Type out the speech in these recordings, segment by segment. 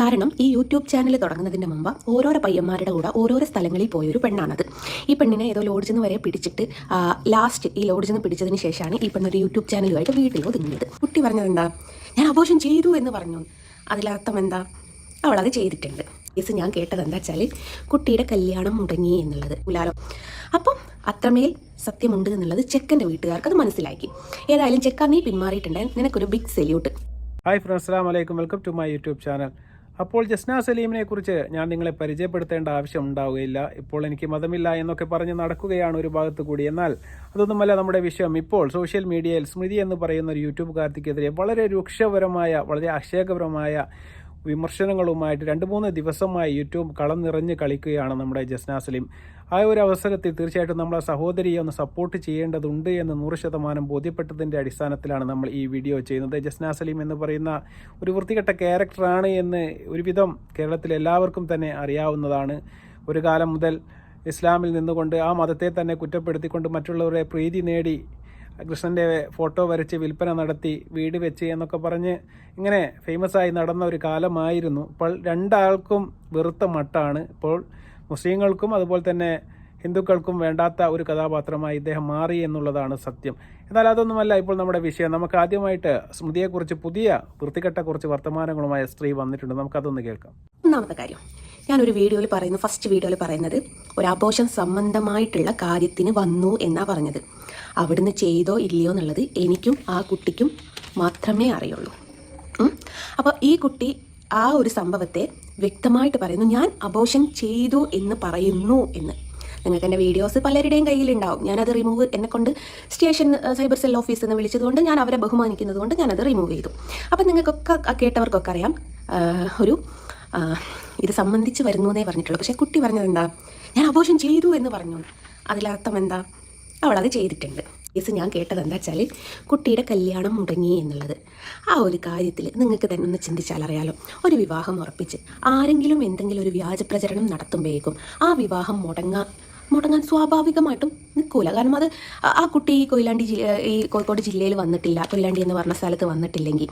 കാരണം ഈ YouTube channel തുടങ്ങുന്നതിന് മുമ്പ് ഓരോരോ പയ്യന്മാരുടെ കൂടെ ഓരോരോ സ്ഥലങ്ങളിൽ പോയൊരു പെണ്ണാണത്. ഈ പെണ്ണിനെ ഏതോ ലോഡ്ജിൽ വരെ പിടിച്ചിട്ട് ലാസ്റ്റ് ഈ ലോഡ്ജിൽ പിടിച്ചതിന് ശേഷമാണ് ഈ പെണ്ണൊരു യൂട്യൂബ് ചാനലുമായിട്ട് വീട്ടിൽ ഒതുങ്ങിയത്. കുട്ടി പറഞ്ഞത് എന്താ ഞാൻ അബോഷം ചെയ്തു എന്ന് പറഞ്ഞു. അതിലർത്ഥം എന്താ? അവളത് ചെയ്തിട്ടുണ്ട്. കേസ് ഞാൻ കേട്ടത് എന്താ വെച്ചാൽ കുട്ടിയുടെ കല്യാണം മുടങ്ങി എന്നുള്ളത്. ഉലാലോ അപ്പം അത്രമേൽ സത്യമുണ്ട് എന്നുള്ളത് ചെക്കന്റെ വീട്ടുകാർക്ക് അത് മനസ്സിലാക്കി. ഏതായാലും ചെക്ക നീ പിന്മാറിയിട്ടുണ്ടായിരുന്നു നിനക്കൊരു ബിഗ് സെല്യൂട്ട് ഹായ് ഫ്രണ്ട്സ് അസ്സാം വലൈക്കും welcome to my YouTube channel അപ്പോൾ ജസ്ന സലീമിനെ കുറിച്ച് ഞാൻ നിങ്ങളെ പരിചയപ്പെടുത്തേണ്ട ആവശ്യം ഉണ്ടാവുകയില്ല. ഇപ്പോൾ എനിക്ക് മതമില്ല എന്നൊക്കെ പറഞ്ഞ് നടക്കുകയാണ് ഒരു ഭാഗത്ത് കൂടി. എന്നാൽ അതൊന്നുമല്ല നമ്മുടെ വിഷയം. ഇപ്പോൾ സോഷ്യൽ മീഡിയയിൽ സ്മൃതി എന്ന് പറയുന്ന ഒരു യൂട്യൂബ് യൂട്യൂബുകാർത്തിക്കെതിരെ വളരെ രൂക്ഷപരമായ വളരെ ആക്ഷേപകരമായ വിമർശനങ്ങളുമായിട്ട് രണ്ട് മൂന്ന് ദിവസമായി യൂട്യൂബ് കളം നിറഞ്ഞ് കളിക്കുകയാണ് നമ്മുടെ ജസ്ന സലീം. ആ ഒരു അവസരത്തിൽ തീർച്ചയായിട്ടും നമ്മളെ സഹോദരിയെ ഒന്ന് സപ്പോർട്ട് ചെയ്യേണ്ടതുണ്ട് എന്ന് നൂറ് ശതമാനം ബോധ്യപ്പെട്ടതിന്റെ അടിസ്ഥാനത്തിലാണ് നമ്മൾ ഈ വീഡിയോ ചെയ്യുന്നത്. ജസ്ന സലീം എന്ന് പറയുന്ന ഒരു വൃത്തികെട്ട ക്യാരക്ടറാണ് എന്ന് ഒരുവിധം കേരളത്തിൽ എല്ലാവർക്കും തന്നെ അറിയാവുന്നതാണ്. ഒരു കാലം മുതൽ ഇസ്ലാമിൽ നിന്നുകൊണ്ട് ആ മതത്തെ തന്നെ കുറ്റപ്പെടുത്തിക്കൊണ്ട് മറ്റുള്ളവരെ പ്രീതി നേടി കൃഷ്ണന്റെ ഫോട്ടോ വരച്ച് വിൽപ്പന നടത്തി വീട് വെച്ച് എന്നൊക്കെ പറഞ്ഞ് ഇങ്ങനെ ഫേമസ് ആയി നടന്ന ഒരു കാലമായിരുന്നു. ഇപ്പോൾ രണ്ടാൾക്കും വെറുത്ത മട്ടാണ്. ഇപ്പോൾ മുസ്ലിങ്ങൾക്കും അതുപോലെ തന്നെ ഹിന്ദുക്കൾക്കും വേണ്ടാത്ത ഒരു കഥാപാത്രമായി ഇദ്ദേഹം മാറി എന്നുള്ളതാണ് സത്യം. എന്നാൽ അതൊന്നുമല്ല ഇപ്പോൾ നമ്മുടെ വിഷയം. നമുക്ക് ആദ്യമായിട്ട് സ്മൃതിയെക്കുറിച്ച് പുതിയ വൃത്തികെട്ട കുറച്ച് വർത്തമാനങ്ങളുമായ സ്ത്രീ വന്നിട്ടുണ്ട്. നമുക്കതൊന്ന് കേൾക്കാം. ഒന്നാമത്തെ കാര്യം. ഞാനൊരു വീഡിയോയിൽ പറയുന്നു. ഫസ്റ്റ് വീഡിയോയിൽ പറയുന്നത് ഒരു ആഘോഷം സംബന്ധമായിട്ടുള്ള കാര്യത്തിന് വന്നു എന്നാ പറഞ്ഞത്. അവിടുന്ന് ചെയ്തോ ഇല്ലയോ എന്നുള്ളത് എനിക്കും ആ കുട്ടിക്കും മാത്രമേ അറിയുള്ളൂ. അപ്പോൾ ഈ കുട്ടി ആ ഒരു സംഭവത്തെ വ്യക്തമായിട്ട് പറയുന്നു. ഞാൻ അബോഷൻ ചെയ്തു എന്ന് പറയുന്നു എന്ന്. നിങ്ങൾക്ക് എന്റെ വീഡിയോസ് പലരുടെയും കയ്യിലുണ്ടാവും. ഞാനത് റിമൂവ് എന്നെ കൊണ്ട് സ്റ്റേഷൻ സൈബർ സെൽ ഓഫീസിൽ നിന്ന് വിളിച്ചതുകൊണ്ട് ഞാൻ അവരെ ബഹുമാനിക്കുന്നത് കൊണ്ട് ഞാനത് റിമൂവ് ചെയ്തു. അപ്പം നിങ്ങൾക്കൊക്കെ കേട്ടവർക്കൊക്കെ അറിയാം ഒരു ഇത് സംബന്ധിച്ച് വരുന്നു എന്നേ പറഞ്ഞിട്ടുള്ളൂ. പക്ഷേ കുട്ടി പറഞ്ഞത് എന്താ ഞാൻ അബോഷൻ ചെയ്തു എന്ന് പറഞ്ഞു. അതിലർത്ഥം എന്താ? അവളത് ചെയ്തിട്ടുണ്ട്. കേസ് ഞാൻ കേട്ടത് എന്താ വെച്ചാൽ കുട്ടിയുടെ കല്യാണം മുടങ്ങി എന്നുള്ളത്. ആ ഒരു കാര്യത്തിൽ നിങ്ങൾക്ക് തന്നെ ഒന്ന് ചിന്തിച്ചാൽ അറിയാലോ ഒരു വിവാഹം ഉറപ്പിച്ച് ആരെങ്കിലും എന്തെങ്കിലും ഒരു വ്യാജ പ്രചരണം നടത്തുമ്പോഴേക്കും ആ വിവാഹം മുടങ്ങാൻ മുടങ്ങാൻ സ്വാഭാവികമായിട്ടും നിൽക്കൂല. കാരണം അത് ആ- കുട്ടി ഈ കൊയിലാണ്ടി ഈ കോഴിക്കോട് ജില്ലയിൽ വന്നിട്ടില്ല. കൊയിലാണ്ടി എന്ന് പറഞ്ഞ സ്ഥലത്ത് വന്നിട്ടില്ലെങ്കിൽ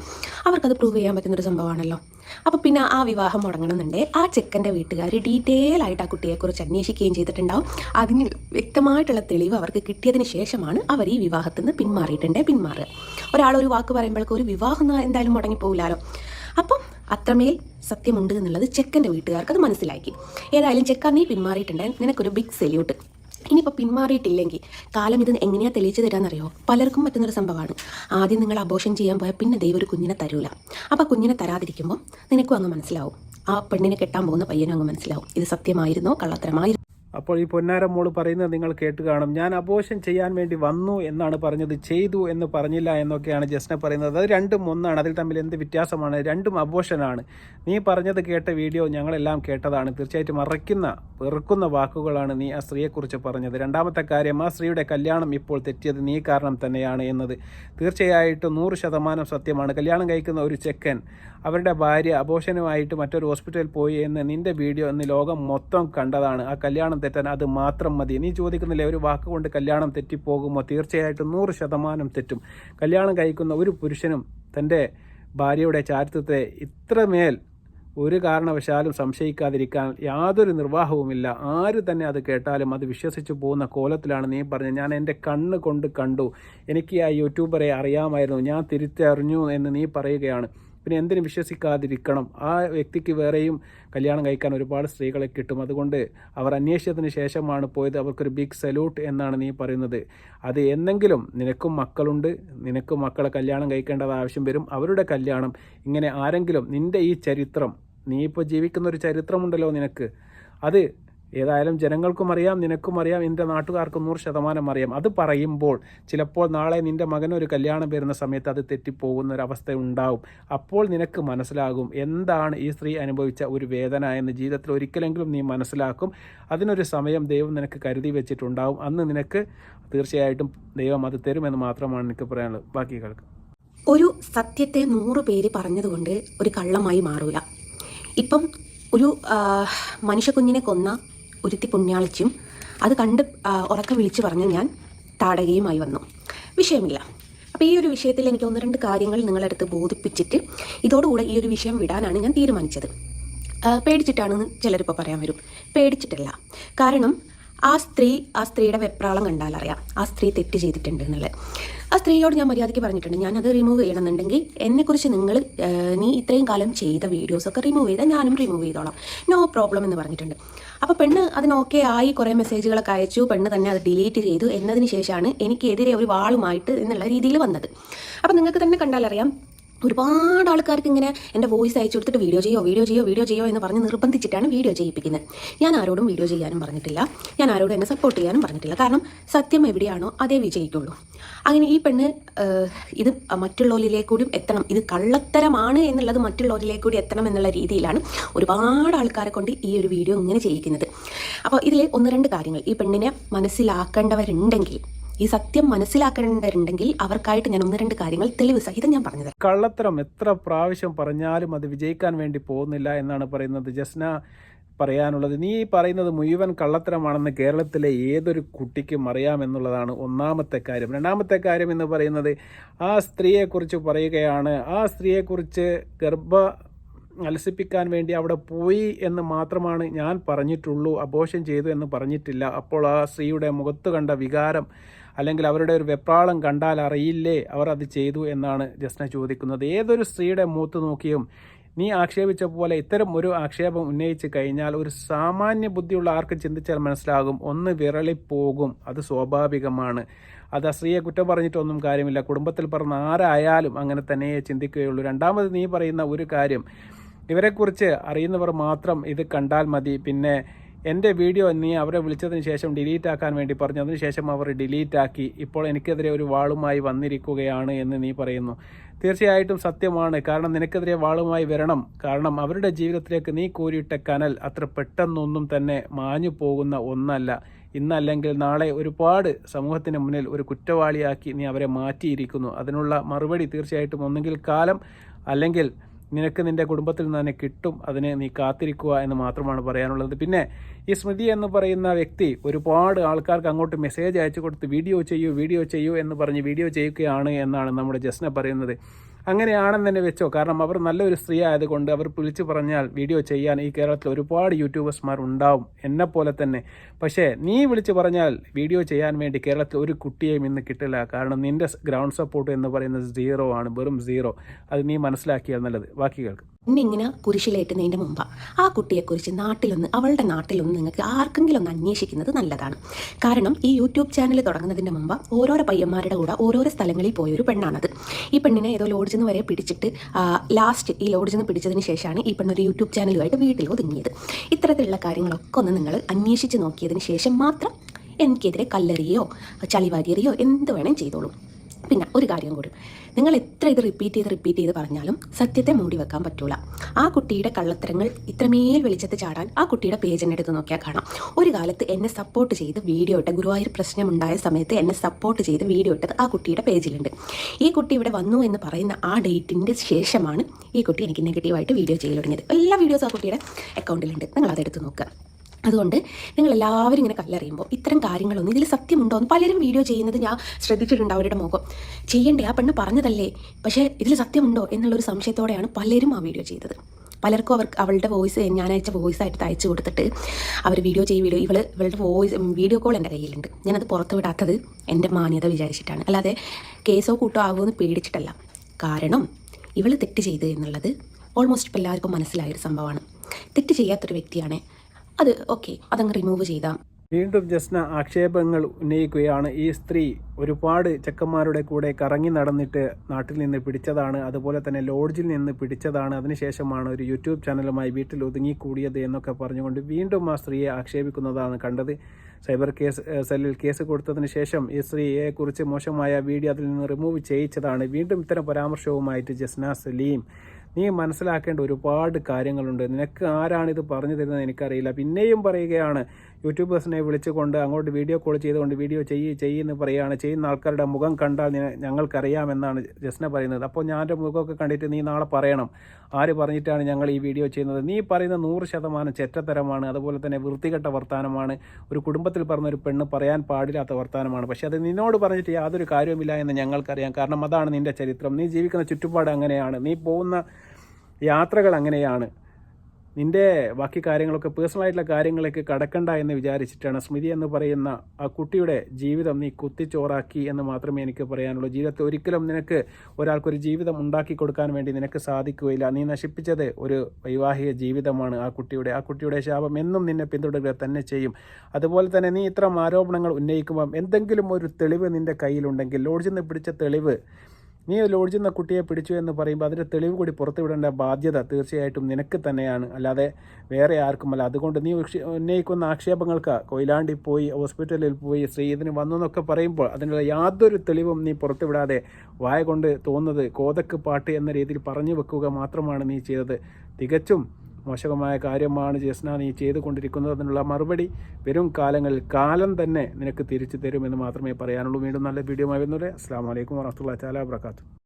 അവർക്കത് പ്രൂവ് ചെയ്യാൻ പറ്റുന്നൊരു സംഭവമാണല്ലോ. അപ്പോൾ പിന്നെ ആ വിവാഹം മുടങ്ങണമെന്നുണ്ടെങ്കിൽ ആ ചെക്കന്റെ വീട്ടുകാർ ഡീറ്റെയിൽ ആയിട്ട് ആ കുട്ടിയെക്കുറിച്ച് അന്വേഷിക്കുകയും ചെയ്തിട്ടുണ്ടാവും. അതിന് വ്യക്തമായിട്ടുള്ള തെളിവ് അവർക്ക് കിട്ടിയതിന് ശേഷമാണ് അവർ ഈ വിവാഹത്തിൽ നിന്ന് പിന്മാറിയിട്ടുണ്ടേ പിന്മാറുക. ഒരാളൊരു ഒരു വാക്ക് പറയുമ്പോഴേക്കും ഒരു വിവാഹം എന്തായാലും മുടങ്ങിപ്പോകില്ലല്ലോ അപ്പം അത്രമേൽ സത്യമുണ്ട് എന്നുള്ളത് ചെക്കന്റെ വീട്ടുകാർക്ക് അത് മനസ്സിലാക്കി. ഏതായാലും ചെക്ക നീ പിന്മാറിയിട്ടുണ്ടെ. നിനക്കൊരു ബിഗ് സെല്യൂട്ട് ഇനിയിപ്പോൾ പിന്മാറിയിട്ടില്ലെങ്കിൽ കാലം ഇത് എങ്ങനെയാണ് തെളിയിച്ചു തരാമെന്നറിയോ പലർക്കും പറ്റുന്നൊരു സംഭവമാണ്. ആദ്യം നിങ്ങൾ അബോഷൻ ചെയ്യാൻ പോയാൽ പിന്നെ ദൈവം ഒരു കുഞ്ഞിനെ തരൂല. അപ്പോൾ കുഞ്ഞിനെ തരാതിരിക്കുമ്പോൾ നിനക്കും അങ്ങ് മനസ്സിലാവും. ആ പെണ്ണിനെ കെട്ടാൻ പോകുന്ന പയ്യനും അങ്ങ് മനസ്സിലാവും. ഇത് സത്യമായിരുന്നോ? കള്ളത്തരമായിരുന്നോ? അപ്പോൾ ഈ പൊന്നാര മോൾ പറയുന്നത് നിങ്ങൾ കേട്ട് കാണും. ഞാൻ അബോഷൻ ചെയ്യാൻ വേണ്ടി വന്നു എന്നാണ് പറഞ്ഞത്. ചെയ്തു എന്ന് പറഞ്ഞില്ല എന്നൊക്കെയാണ് ജസ്ന പറയുന്നത്. അത് രണ്ടും ഒന്നാണ്. അതിൽ തമ്മിൽ എന്ത് വ്യത്യാസമാണ്? രണ്ടും അബോഷനാണ് നീ പറഞ്ഞത് കേട്ട വീഡിയോ ഞങ്ങളെല്ലാം കേട്ടതാണ്. തീർച്ചയായിട്ടും മറയ്ക്കുന്ന വെറുക്കുന്ന വാക്കുകളാണ് നീ ആ സ്ത്രീയെക്കുറിച്ച് പറഞ്ഞത്. രണ്ടാമത്തെ കാര്യം ആ സ്ത്രീയുടെ കല്യാണം ഇപ്പോൾ തെറ്റിയത് നീ കാരണം തന്നെയാണ് എന്നത്. തീർച്ചയായിട്ടും നൂറ് ശതമാനം സത്യമാണ്. കല്യാണം കഴിക്കുന്ന ഒരു ചെക്കൻ അവരുടെ ഭാര്യ അബോഷനുമായിട്ട് മറ്റൊരു ഹോസ്പിറ്റലിൽ പോയി എന്ന് നിന്റെ വീഡിയോ എന്ന് ലോകം മൊത്തം കണ്ടതാണ്. ആ കല്യാണം തെറ്റാൻ അത് മാത്രം മതി. നീ ചോദിക്കുന്നില്ലേ ഒരു വാക്കുകൊണ്ട് കല്യാണം തെറ്റിപ്പോകുമോ? തീർച്ചയായിട്ടും നൂറ് ശതമാനം തെറ്റും. കല്യാണം കഴിക്കുന്ന ഒരു പുരുഷനും തന്റെ ഭാര്യയുടെ ചാരിത്രത്തെ ഇത്രമേൽ ഒരു കാരണവശാലും സംശയിക്കാതിരിക്കാൻ യാതൊരു നിർവാഹവുമില്ല. ആര് തന്നെ അത് കേട്ടാലും അത് വിശ്വസിച്ച് പോകുന്ന കോലത്തിലാണ് നീ പറഞ്ഞത്. ഞാൻ എന്റെ കണ്ണ് കൊണ്ട് കണ്ടു. എനിക്ക് ആ യൂട്യൂബറെ അറിയാമായിരുന്നു. ഞാൻ തിരിച്ചറിഞ്ഞു എന്ന് നീ പറയുകയാണ്. പിന്നെ എന്തിനു വിശ്വസിക്കാതിരിക്കണം. ആ വ്യക്തിക്ക് വേറെയും കല്യാണം കഴിക്കാൻ ഒരുപാട് സ്ത്രീകളെ കിട്ടും. അതുകൊണ്ട് അവർ അന്വേഷിച്ചതിന് ശേഷമാണ് പോയത്. അവർക്കൊരു ബിഗ് സല്യൂട്ട് എന്നാണ് നീ പറയുന്നത്. അത് എന്നെങ്കിലും നിനക്കും മക്കളുണ്ട്. നിനക്കും മക്കളെ കല്യാണം കഴിക്കേണ്ടത് ആവശ്യം വരും. അവരുടെ കല്യാണം. ഇങ്ങനെ ആരെങ്കിലും നിന്റെ ഈ ചരിത്രം നീ ഇപ്പോൾ ജീവിക്കുന്ന ഒരു ചരിത്രമുണ്ടല്ലോ നിനക്ക്. അത് ഏതായാലും ജനങ്ങൾക്കും അറിയാം നിനക്കും അറിയാം എന്റെ നാട്ടുകാർക്കും നൂറ് ശതമാനം അറിയാം. അത് പറയുമ്പോൾ ചിലപ്പോൾ നാളെ നിന്റെ മകനൊരു കല്യാണം വരുന്ന സമയത്ത് അത് തെറ്റിപ്പോകുന്ന ഒരു അവസ്ഥ ഉണ്ടാവും അപ്പോൾ നിനക്ക് മനസ്സിലാകും എന്താണ് ഈ സ്ത്രീ അനുഭവിച്ച ഒരു വേദന എന്ന് ജീവിതത്തിൽ ഒരിക്കലെങ്കിലും നീ മനസ്സിലാക്കും. അതിനൊരു സമയം ദൈവം നിനക്ക് കരുതി വെച്ചിട്ടുണ്ടാവും. അന്ന് നിനക്ക് തീർച്ചയായിട്ടും ദൈവം അത് തരുമെന്ന് മാത്രമാണ് എനിക്ക് പറയാനുള്ളത്. ബാക്കി കേൾക്കാം. ഒരു സത്യത്തെ നൂറ് പേര് പറഞ്ഞതുകൊണ്ട് ഒരു കള്ളമായി മാറൂല. ഇപ്പം ഒരു മനുഷ്യക്കുഞ്ഞിനെ കൊന്ന ഒരുത്തി പുണ്യാളിച്ചും അത് കണ്ട് ഉറക്കം വിളിച്ചു പറഞ്ഞ് ഞാൻ താടകയുമായി വന്നു. വിഷയമില്ല. അപ്പോൾ ഈ ഒരു വിഷയത്തിൽ എനിക്ക് ഒന്ന് രണ്ട് കാര്യങ്ങൾ നിങ്ങളടുത്ത് ബോധിപ്പിച്ചിട്ട് ഇതോടുകൂടെ ഈ ഒരു വിഷയം വിടാനാണ് ഞാൻ തീരുമാനിച്ചത്. പേടിച്ചിട്ടാണെന്ന് ചിലരിപ്പോൾ പറയാൻ വരും. പേടിച്ചിട്ടല്ല. കാരണം ആ സ്ത്രീ ആ സ്ത്രീയുടെ വെപ്രാളം കണ്ടാൽ അറിയാം. ആ സ്ത്രീ തെറ്റ് ചെയ്തിട്ടുണ്ട് എന്നുള്ളത്. ആ സ്ത്രീയോട് ഞാൻ മര്യാദയ്ക്ക് പറഞ്ഞിട്ടുണ്ട്. ഞാനത് റിമൂവ് ചെയ്യണമെന്നുണ്ടെങ്കിൽ എന്നെക്കുറിച്ച് നിങ്ങൾ നീ ഇത്രയും കാലം ചെയ്ത വീഡിയോസൊക്കെ റിമൂവ് ചെയ്താൽ ഞാനും റിമൂവ് ചെയ്തോളാം. നോ പ്രോബ്ലം എന്ന് പറഞ്ഞിട്ടുണ്ട്. അപ്പോൾ പെണ്ണ് അതിന് ഓക്കെ ആയി കുറേ മെസ്സേജുകളൊക്കെ അയച്ചു. പെണ്ണ് തന്നെ അത് ഡിലീറ്റ് ചെയ്തു. എന്നതിന് ശേഷമാണ് എനിക്കെതിരെ ഒരു വാളുമായിട്ട് എന്നുള്ള രീതിയിൽ വന്നത്. അപ്പോൾ നിങ്ങൾക്ക് തന്നെ കണ്ടാലറിയാം ഒരുപാട് ആൾക്കാർക്ക് ഇങ്ങനെ എന്റെ വോയിസ് അയച്ചു കൊടുത്തിട്ട് വീഡിയോ ചെയ്യോ വീഡിയോ ചെയ്യോ വീഡിയോ ചെയ്യോ എന്ന് പറഞ്ഞ് നിർബന്ധിച്ചിട്ടാണ് വീഡിയോ ചെയ്യിപ്പിക്കുന്നത്. ഞാൻ ആരോടും വീഡിയോ ചെയ്യാനും പറഞ്ഞിട്ടില്ല. ഞാൻ ആരോടും എന്നെ സപ്പോർട്ട് ചെയ്യാനും പറഞ്ഞിട്ടില്ല. കാരണം സത്യം എവിടെയാണോ അതേ വിജയിക്കുള്ളൂ. അങ്ങനെ ഈ പെണ്ണ് ഇത് മറ്റുള്ളവരിലേക്കൂടിയും എത്തണം. ഇത് കള്ളത്തരമാണ് എന്നുള്ളത് മറ്റുള്ളവരിലേക്ക് കൂടി എത്തണം എന്നുള്ള രീതിയിലാണ് ഒരുപാട് ആൾക്കാരെ കൊണ്ട് ഈ ഒരു വീഡിയോ ഇങ്ങനെ ചെയ്യിക്കുന്നത്. അപ്പോൾ ഇതിൽ ഒന്ന് രണ്ട് കാര്യങ്ങൾ. ഈ പെണ്ണിനെ മനസ്സിലാക്കേണ്ടവരുണ്ടെങ്കിൽ ഈ സത്യം മനസ്സിലാക്കേണ്ടവരുണ്ടെങ്കിൽ അവർക്കായിട്ട് ഞാൻ ഒന്ന് രണ്ട് കാര്യങ്ങൾ തെളിവ് സഹിതം ഞാൻ പറഞ്ഞത് കള്ളത്തരം എത്ര പ്രാവശ്യം പറഞ്ഞാലും അത് വിജയിക്കാൻ വേണ്ടി പോകുന്നില്ല എന്നാണ് പറയുന്നത്. ജസ്ന പറയാനുള്ളത് നീ പറയുന്നത് മുഴുവൻ കള്ളത്തരമാണെന്ന് കേരളത്തിലെ ഏതൊരു കുട്ടിക്കും അറിയാമെന്നുള്ളതാണ് ഒന്നാമത്തെ കാര്യം. രണ്ടാമത്തെ കാര്യം എന്ന് പറയുന്നത് ആ സ്ത്രീയെക്കുറിച്ച് പറയുകയാണ് ആ സ്ത്രീയെക്കുറിച്ച് ഗർഭ അലസിപ്പിക്കാൻ വേണ്ടി അവിടെ പോയി എന്ന് മാത്രമാണ് ഞാൻ പറഞ്ഞിട്ടുള്ളൂ അബോഷൻ ചെയ്തു എന്ന് പറഞ്ഞിട്ടില്ല. അപ്പോൾ ആ സ്ത്രീയുടെ മുഖത്ത് കണ്ട വികാരം അല്ലെങ്കിൽ അവരുടെ ഒരു വെപ്രാളം കണ്ടാൽ അറിയില്ലേ? അവർ അത് ചെയ്തു എന്നാണ് ജസ്ന ചോദിക്കുന്നത്. ഏതൊരു സ്ത്രീയുടെ മൂത്ത് നോക്കിയും നീ ആക്ഷേപിച്ച പോലെ ഇത്തരം ഒരു ആക്ഷേപം ഉന്നയിച്ച് കഴിഞ്ഞാൽ ഒരു സാമാന്യ ബുദ്ധിയുള്ള ആർക്ക് ചിന്തിച്ചാൽ മനസ്സിലാകും. ഒന്ന് വിരളിപ്പോകും. അത് സ്വാഭാവികമാണ്. അത് സ്ത്രീയെ കുറ്റം പറഞ്ഞിട്ടൊന്നും കാര്യമില്ല. കുടുംബത്തിൽ പറഞ്ഞ ആരായാലും അങ്ങനെ തന്നെ ചിന്തിക്കുകയുള്ളൂ. രണ്ടാമത് നീ പറയുന്ന ഒരു കാര്യം. ഇവരെക്കുറിച്ച് അറിയുന്നവർ മാത്രം ഇത് കണ്ടാൽ മതി. പിന്നെ എന്റെ വീഡിയോ നീ അവരെ വിളിച്ചതിന് ശേഷം ഡിലീറ്റ് ആക്കാൻ വേണ്ടി പറഞ്ഞു. അതിനുശേഷം അവർ ഡിലീറ്റ് ആക്കി. ഇപ്പോൾ എനിക്കെതിരെ ഒരു വാളുമായി വന്നിരിക്കുകയാണ് എന്ന് നീ പറയുന്നു. തീർച്ചയായിട്ടും സത്യമാണ്. കാരണം നിനക്കെതിരെ വാളുമായി വരണം. കാരണം അവരുടെ ജീവിതത്തിലേക്ക് നീ കോരിയിട്ട കനൽ അത്ര പെട്ടെന്നൊന്നും തന്നെ മാഞ്ഞു പോകുന്ന ഒന്നല്ല. ഇന്നല്ലെങ്കിൽ നാളെ ഒരുപാട് സമൂഹത്തിന് മുന്നിൽ ഒരു കുറ്റവാളിയാക്കി നീ അവരെ മാറ്റിയിരിക്കുന്നു. അതിനുള്ള മറുപടി തീർച്ചയായിട്ടും ഒന്നെങ്കിൽ കാലം അല്ലെങ്കിൽ നിനക്ക് നിന്റെ കുടുംബത്തിൽ നിന്ന് തന്നെ കിട്ടും അതിനെ നീ കാത്തിരിക്കുക എന്ന് മാത്രമാണ് പറയാനുള്ളത്. പിന്നെ ഈ സ്മൃതി എന്ന് പറയുന്ന വ്യക്തി ഒരുപാട് ആൾക്കാർക്ക് അങ്ങോട്ട് മെസ്സേജ് അയച്ചു കൊടുത്ത് വീഡിയോ ചെയ്യൂ വീഡിയോ ചെയ്യൂ എന്ന് പറഞ്ഞ് വീഡിയോ ചെയ്യുകയാണ് എന്നാണ് നമ്മുടെ ജസ്ന പറയുന്നത്. അങ്ങനെയാണെന്ന് തന്നെ വെച്ചോ. കാരണം അവർ നല്ലൊരു സ്ത്രീ ആയതുകൊണ്ട് അവർ വിളിച്ചു പറഞ്ഞാൽ വീഡിയോ ചെയ്യാൻ ഈ കേരളത്തിൽ ഒരുപാട് യൂട്യൂബേഴ്സ്മാർ ഉണ്ടാവും എന്നെ പോലെ തന്നെ. പക്ഷേ നീ വിളിച്ചു പറഞ്ഞാൽ വീഡിയോ ചെയ്യാൻ വേണ്ടി കേരളത്തിൽ ഒരു കുട്ടിയെയും ഇന്ന് കിട്ടില്ല. കാരണം നിന്റെ ഗ്രൗണ്ട് സപ്പോർട്ട് എന്ന് പറയുന്നത് സീറോ ആണ് വെറും സീറോ. അത് നീ മനസ്സിലാക്കിയാൽ നല്ലത്. ബാക്കി കേൾക്കും. എന്നെ ഇങ്ങനെ കുരിശിലേറ്റുന്നതിന്റെ മുമ്പ്. ആ കുട്ടിയെക്കുറിച്ച് നാട്ടിലൊന്ന് അവളുടെ നാട്ടിലൊന്ന് നിങ്ങൾക്ക് ആർക്കെങ്കിലും ഒന്ന് അന്വേഷിക്കുന്നത് നല്ലതാണ്. കാരണം ഈ യൂട്യൂബ് ചാനൽ തുടങ്ങുന്നതിന്റെ മുമ്പ് ഓരോരോ പയ്യന്മാരുടെ കൂടെ ഓരോരോ സ്ഥലങ്ങളിൽ പോയൊരു പെണ്ണാണത്. ഈ പെണ്ണിനെ ഏതോ ലോഡ്ജിൽ നിന്ന് വരെ പിടിച്ചിട്ട് ലാസ്റ്റ് ഈ ലോഡ്ജിൽ നിന്ന് പിടിച്ചതിന് ശേഷമാണ് ഈ പെണ്ണൊരു യൂട്യൂബ് ചാനലുമായിട്ട് വീട്ടിൽ ഒതുങ്ങിയത്. ഇത്തരത്തിലുള്ള കാര്യങ്ങളൊക്കെ ഒന്ന് നിങ്ങൾ അന്വേഷിച്ച് നോക്കിയതിന് ശേഷം മാത്രം എനിക്കെതിരെ കല്ലെറിയോ ചളിവാരിയെറിയോ എന്ത് വേണേലും ചെയ്തോളൂ. പിന്നെ ഒരു കാര്യം കൂടി. നിങ്ങൾ എത്ര ഇത് റിപ്പീറ്റ് ചെയ്ത് റിപ്പീറ്റ് ചെയ്ത് പറഞ്ഞാലും സത്യത്തെ മൂടി വെക്കാൻ പറ്റൂല. ആ കുട്ടിയുടെ കള്ളത്തരങ്ങൾ ഇത്രമേൽ വെളിച്ചത്ത് ചാടാൻ ആ കുട്ടിയുടെ പേജിന്റെ അടുത്ത് നോക്കിയാൽ കാണാം. ഒരു കാലത്ത് എന്നെ സപ്പോർട്ട് ചെയ്ത് വീഡിയോ ഇട്ട ഗുരുവായൂർ പ്രശ്നമുണ്ടായ സമയത്ത് എന്നെ സപ്പോർട്ട് ചെയ്ത് വീഡിയോ ഇട്ടത് ആ കുട്ടിയുടെ പേജിലുണ്ട് ഈ കുട്ടി ഇവിടെ വന്നു എന്ന് പറയുന്ന ആ ഡേറ്റിന്റെ ശേഷമാണ് ഈ കുട്ടി എനിക്ക് നെഗറ്റീവായിട്ട് വീഡിയോ ചെയ്ത് തുടങ്ങിയത്. എല്ലാ വീഡിയോസും ആ കുട്ടിയുടെ അക്കൗണ്ടിലുണ്ട് നിങ്ങൾ അതെടുത്ത് നോക്കുക. അതുകൊണ്ട് നിങ്ങൾ എല്ലാവരും ഇങ്ങനെ കല്ലറിയുമ്പോൾ ഇത്തരം കാര്യങ്ങളൊന്നും ഇതിൽ സത്യമുണ്ടോ എന്ന് പലരും വീഡിയോ ചെയ്യുന്നത് ഞാൻ ശ്രദ്ധിച്ചിട്ടുണ്ട് അവരുടെ മുഖം. ചെയ്യണ്ടേ ആ പെണ്ണ് പറഞ്ഞതല്ലേ? പക്ഷേ ഇതിൽ സത്യമുണ്ടോ എന്നുള്ളൊരു സംശയത്തോടെയാണ് പലരും ആ വീഡിയോ ചെയ്തത്. പലർക്കും അവർക്ക് അവളുടെ വോയിസ് ഞാൻ അയച്ച വോയിസ് ആയിട്ട് അയച്ചു കൊടുത്തിട്ട് അവർ വീഡിയോ ചെയ്യും വീഡിയോ ഇവൾ ഇവളുടെ വോയിസ് വീഡിയോ കോൾ എന്റെ കയ്യിലുണ്ട്. ഞാനത് പുറത്ത് വിടാത്തത് എന്റെ മാന്യത വിചാരിച്ചിട്ടാണ്. അല്ലാതെ കേസോ കൂട്ടോ ആകുമെന്ന് പേടിച്ചിട്ടല്ല. കാരണം ഇവൾ തെറ്റ് ചെയ്തു എന്നുള്ളത് ഓൾമോസ്റ്റ് ഇപ്പോൾ എല്ലാവർക്കും മനസ്സിലായൊരു സംഭവമാണ്. തെറ്റ് ചെയ്യാത്തൊരു വ്യക്തിയാണ് അത് ഓക്കെ അതങ്ങ് റിമൂവ് ചെയ്താൽ വീണ്ടും ജസ്ന ആക്ഷേപങ്ങൾ ഉന്നയിക്കുകയാണ്. ഈ സ്ത്രീ ഒരുപാട് ചെക്കന്മാരുടെ കൂടെ കറങ്ങി നടന്നിട്ട് നാട്ടിൽ നിന്ന് പിടിച്ചതാണ്. അതുപോലെ തന്നെ ലോഡ്ജിൽ നിന്ന് പിടിച്ചതാണ്. അതിനുശേഷമാണ് ഒരു യൂട്യൂബ് ചാനലുമായി വീട്ടിൽ ഒതുങ്ങിക്കൂടിയത് എന്നൊക്കെ പറഞ്ഞുകൊണ്ട് വീണ്ടും ആ സ്ത്രീയെ ആക്ഷേപിക്കുന്നതാണ് കണ്ടത്. സൈബർ കേസ് സെല്ലിൽ കേസ് കൊടുത്തതിന് ശേഷം ഈ സ്ത്രീയെക്കുറിച്ച് മോശമായ വീഡിയോ അതിൽ നിന്ന് റിമൂവ് ചെയ്യിച്ചതാണ്. വീണ്ടും ഇത്തരം പരാമർശവുമായിട്ട് ജസ്ന സലീം നീ മനസ്സിലാക്കേണ്ട ഒരുപാട് കാര്യങ്ങളുണ്ട്. നിനക്ക് ആരാണിത് പറഞ്ഞു തരുന്നത് എനിക്കറിയില്ല. പിന്നെയും പറയുകയാണ് യൂട്യൂബേഴ്സിനെ വിളിച്ചുകൊണ്ട് അങ്ങോട്ട് വീഡിയോ കോൾ ചെയ്തുകൊണ്ട് വീഡിയോ ചെയ്യ് ചെയ്യുമെന്ന് പറയുകയാണ് ചെയ്യുന്ന ആൾക്കാരുടെ മുഖം കണ്ടാൽ നിന- ഞങ്ങൾക്കറിയാമെന്നാണ് ജസ്ന പറയുന്നത്. അപ്പോൾ ഞാൻ എന്റെ മുഖമൊക്കെ കണ്ടിട്ട് നീ നാളെ പറയണം. ആര് പറഞ്ഞിട്ടാണ് ഞങ്ങൾ ഈ വീഡിയോ ചെയ്യുന്നത്? നീ പറയുന്ന നൂറ് ശതമാനം ചെറ്റത്തരമാണ് അതുപോലെ തന്നെ വൃത്തികെട്ട വർത്തമാനമാണ് ഒരു കുടുംബത്തിൽ പറഞ്ഞ ഒരു പെണ്ണ് പറയാൻ പാടില്ലാത്ത വർത്തമാനമാണ് പക്ഷേ അത് നിന്നോട് പറഞ്ഞിട്ട് യാതൊരു കാര്യവുമില്ല എന്ന് ഞങ്ങൾക്കറിയാം. കാരണം അതാണ് നിന്റെ ചരിത്രം. നീ ജീവിക്കുന്ന ചുറ്റുപാട് അങ്ങനെയാണ്. നീ പോകുന്ന യാത്രകൾ അങ്ങനെയാണ്. നിന്റെ ബാക്കി കാര്യങ്ങളൊക്കെ പേഴ്സണൽ ആയിട്ടുള്ള കാര്യങ്ങളൊക്കെ കടക്കണ്ട എന്ന് വിചാരിച്ചിട്ടാണ് സ്മിതി എന്ന് പറയുന്ന ആ കുട്ടിയുടെ ജീവിതം നീ കുത്തിച്ചോറാക്കി എന്ന് മാത്രമേ എനിക്ക് പറയാനുള്ളൂ. ജീവിതത്തിൽ ഒരിക്കലും നിനക്ക് ഒരാൾക്കൊരു ജീവിതം ഉണ്ടാക്കി കൊടുക്കാൻ വേണ്ടി നിനക്ക് സാധിക്കുകയില്ല. നീ നശിപ്പിച്ചത് ഒരു വൈവാഹിക ജീവിതമാണ് ആ കുട്ടിയുടെ. ആ കുട്ടിയുടെ ശാപം എന്നും നിന്നെ പിന്തുടരുക തന്നെ ചെയ്യും. അതുപോലെ തന്നെ നീ ഇത്തരം ആരോപണങ്ങൾ ഉന്നയിക്കുമ്പം എന്തെങ്കിലും ഒരു തെളിവ് നിന്റെ കയ്യിലുണ്ടെങ്കിൽ ലോഡ്ജിൽ നിന്ന് പിടിച്ച തെളിവ് നീ ലോഡ്ജിൽ കുട്ടിയെ പിടിച്ചു എന്ന് പറയുമ്പോൾ അതിന്റെ തെളിവ് കൂടി പുറത്തുവിടേണ്ട ബാധ്യത തീർച്ചയായിട്ടും നിനക്ക് തന്നെയാണ്. അല്ലാതെ വേറെ ആർക്കുമല്ല. അതുകൊണ്ട് നീ ഉന്നയിക്കുന്ന ആക്ഷേപങ്ങൾക്ക് കൊയിലാണ്ടി പോയി ഹോസ്പിറ്റലിൽ പോയി ഇതിന് വന്നു എന്നൊക്കെ പറയുമ്പോൾ അതിനുള്ള യാതൊരു തെളിവും നീ പുറത്തുവിടാതെ വായ കൊണ്ട് തോന്നുന്നത് കോതക്ക് പാട്ട് എന്ന രീതിയിൽ പറഞ്ഞു വെക്കുക മാത്രമാണ് നീ ചെയ്തത്. തികച്ചും മോശകമായ കാര്യമാണ് ജസ്ന നീ ചെയ്തുകൊണ്ടിരിക്കുന്നത് അതിനുള്ള മറുപടി വരും കാലങ്ങളിൽ കാലം തന്നെ നിനക്ക് തിരിച്ചു തരുമെന്ന് മാത്രമേ പറയാനുള്ളൂ. വീണ്ടും നല്ല വീഡിയോ ആയി അല്ലേ അസ്സാം വലൈക്കും വാഹത്തുള്ള ചാല വാത്തു